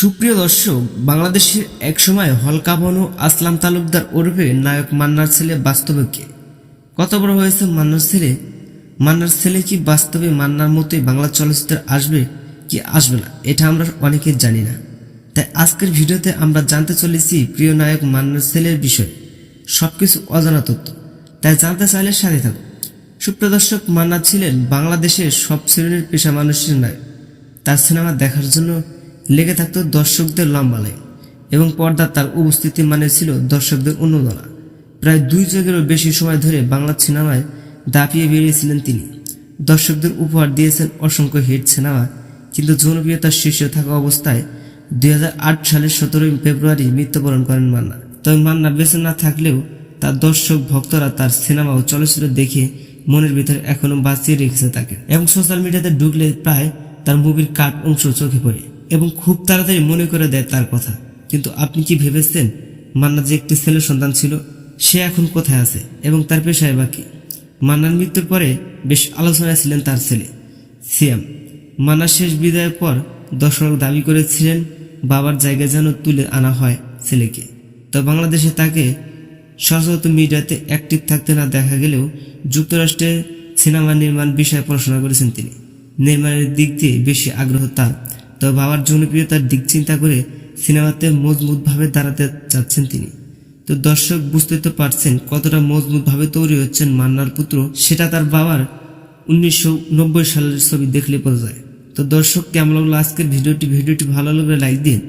সুপ্রিয় দর্শক, বাংলাদেশের একসময় হলকাবনু আসলাম তালুকদার ওরফে নায়ক মান্নার ছেলে বাস্তবে কে? কত বড় হয়েছে মান্নার ছেলে? মান্নার ছেলে কি বাস্তবে মান্নার মতোই বাংলা চলচ্চিত্রে আসবে কি আসবে না? এটা আমরা অনেকে জানি না। তাই আজকের ভিডিওতে আমরা জানতে চলেছি প্রিয় নায়ক মান্নার ছেলের বিষয়ে। সবকিছু অজানা তথ্য। তাই জানতে চাইলে সাথে থাকুন। সুপ্রিয় দর্শক, মান্না ছিলেন বাংলাদেশের সব শ্রেণির পেশা মানুষের নায়ক। তার সিনেমা দেখার জন্য লেগে থাকত দর্শকদের লম্বা লাইন এবং পর্দা তার উপস্থিতি মানে ছিল দর্শকদের উন্নদনা প্রায় দুই যুগেরও বেশি সময় ধরে বাংলা সিনেমায় দাপিয়ে বেরিয়েছিলেন তিনি। দর্শকদের উপহার দিয়েছেন অসংখ্য হিট সিনেমা, কিন্তু জনপ্রিয়তার শীর্ষে থাকা অবস্থায় দুই হাজার আট সালের সতেরোই ফেব্রুয়ারি মৃত্যুবরণ করেন মান্না। তবে মান্না বেঁচে না থাকলেও তার দর্শক ভক্তরা তার সিনেমা ও চলচ্চিত্র দেখে মনের ভিতরে এখনও বাঁচিয়ে রেখেছে তাকে। এবং সোশ্যাল মিডিয়াতে ঢুকলে প্রায় তার মুভির কাট অংশ চোখে পড়ে। এবং খুব তাড়াতাড়ি মনে করে দেয় তার কথা। কিন্তু আপনি কি ভেবেছেন মান্না যে একটি ছেলে সন্তান ছিল, সে এখন কোথায় আছে এবং তার পেশায় বাকি মান্নার মৃত্যুর পরে বেশ আলোচনায় ছিলেন তার ছেলে, সিয়াম। মান্নার শেষ বিদায়ের পর দর্শক দাবি করেছিলেন, বাবার জায়গায় যেন তুলে আনা হয় ছেলেকে। তো বাংলাদেশে তাকে সচরাচর মিডিয়াতে অ্যাক্টিভ থাকতে না দেখা গেলেও যুক্তরাষ্ট্রে সিনেমা নির্মাণ বিষয়ে পড়াশোনা করেছেন তিনি। নির্মাণের দিক দিয়ে বেশি আগ্রহ তার। তবে বাবার জনপ্রিয়তার দিক চিন্তা করে সিনেমাতে মজবুতভাবে দাঁড়াতে চাচ্ছেন তিনি। তো দর্শক বুঝতে তো পারছেন কতটা মজবুতভাবে তৈরি হচ্ছেন মান্নার পুত্র, সেটা তার বাবার উনিশশো নব্বই সালের ছবি দেখলে বোঝা যায়। তো দর্শক, কেমন লাগল আজকের ভিডিওটি? ভিডিওটি ভালো লাগলে লাইক দিন,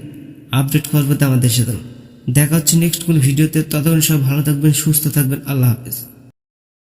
আপডেট পেতে আমাদের সাথে দেখা হচ্ছে নেক্সট কোন ভিডিওতে, ততক্ষণ সব ভালো থাকবেন, সুস্থ থাকবেন, আল্লাহ হাফেজ।